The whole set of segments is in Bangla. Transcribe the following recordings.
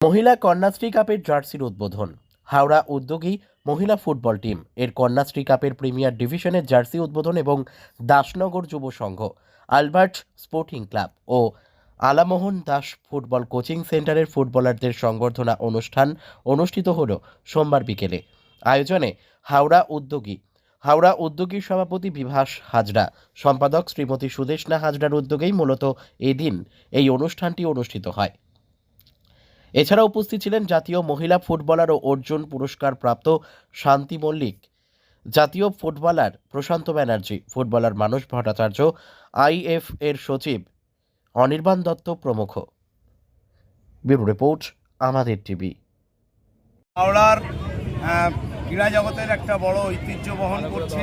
মহিলা কন্যাশ্রী কাপের জার্সির উদ্বোধন। হাওড়া উদ্যোগী মহিলা ফুটবল টিম। এর কন্যাশ্রী কাপের প্রিমিয়ার ডিভিশনের জার্সি উদ্বোধন এবং দাসনগর যুব সংঘ, আলবার্ট স্পোর্টিং ক্লাব ও আলামোহন দাস ফুটবল কোচিং সেন্টারের ফুটবলারদের সংবর্ধনা অনুষ্ঠান অনুষ্ঠিত হল সোমবার বিকেলে। আয়োজনে হাওড়া উদ্যোগী হাওড়া উদ্যোগী সভাপতি বিভাস হাজরা, সম্পাদক শ্রীমতী সুদেশনা হাজরার উদ্যোগেই মূলত এদিন এই অনুষ্ঠানটি অনুষ্ঠিত হয়। এছাড়া উপস্থিত ছিলেন জাতীয় মহিলা ফুটবলার ও অর্জুন পুরস্কার প্রাপ্ত শান্তি মল্লিক, জাতীয় footballer Prasanta Banerjee, footballer Manas Bhattacharya, IF এর সচিব অনির্বাণ দত্ত প্রমুখ। রিপোর্ট, আমাদের টিভি। হাওড়ার ক্রীড়া জগতের একটা বড় ঐতিহ্য বহন করছে।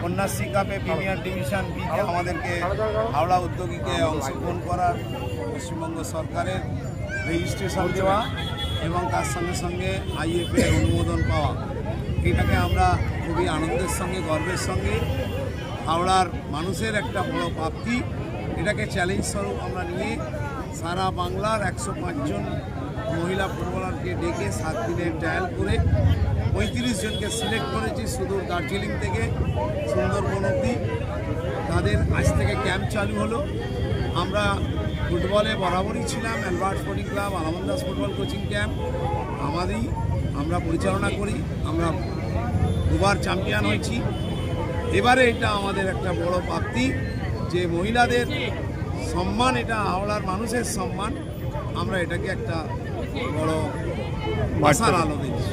কন্যাশ্রী কাপে প্রিমিয়ার ডিভিশন আমাদেরকে হাওড়া উদ্যোগীকে অংশগ্রহণ করার পশ্চিমবঙ্গ সরকারের রেজিস্ট্রেশন দেওয়া এবং তার সঙ্গে সঙ্গে আইএফ এর অনুমোদন পাওয়া। এটাকে আমরা খুবই আনন্দের সঙ্গে, গর্বের সঙ্গে, হাওড়ার মানুষের একটা বড় প্রাপ্তি। এটাকে চ্যালেঞ্জ স্বরূপ আমরা নিয়ে সারা বাংলার একশো পাঁচজন মহিলা ফুটবলারকে ডেকে সাত দিনের ট্রায়াল করে পঁয়ত্রিশ জনকে সিলেক্ট করেছি সুদূর দার্জিলিং থেকে, সুন্দরবন অব্দি তাদের আজ থেকে ক্যাম্প চালু হলো। আমরা ফুটবলে বরাবরই ছিলাম Albert sporting club Alamdas football coaching camp আমাদেরই আমরা পরিচালনা করি আমরা দুবার চ্যাম্পিয়ন হয়েছি। এবারে এটা আমাদের একটা বড় প্রাপ্তি যে মহিলাদের সম্মান এটা হাওড়ার মানুষের সম্মান। আমরা এটাকে একটা বড় আশার আলো দিচ্ছি।